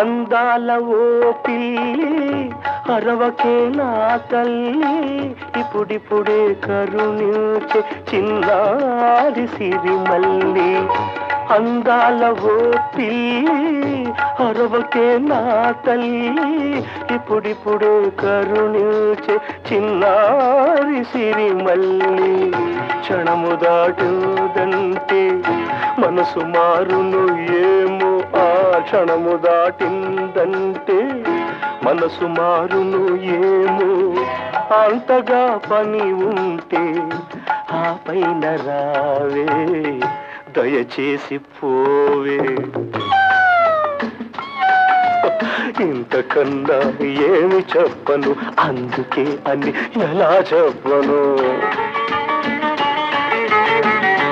అందాల ఓ పిల్లి అరవకే నా తల్లి. ఇప్పుడిప్పుడే కరుణించే చిన్నారి సిరి మల్లి. అందాల ఓ పిల్లి అరవకే నా తల్లి. ఇప్పుడిప్పుడే కరుణించే చిన్నారి సిరి మల్లి. క్షణము దాటుదంటే మనసు మారును ఏ క్షణము దాటిందంటే మనసు మారును ఏమో. అంతగా పని ఉంటే ఆ పైన రావే దయచేసి పోవే. ఇంతకన్నా ఏమి చెప్పను అందుకే అని ఎలా చెప్పను?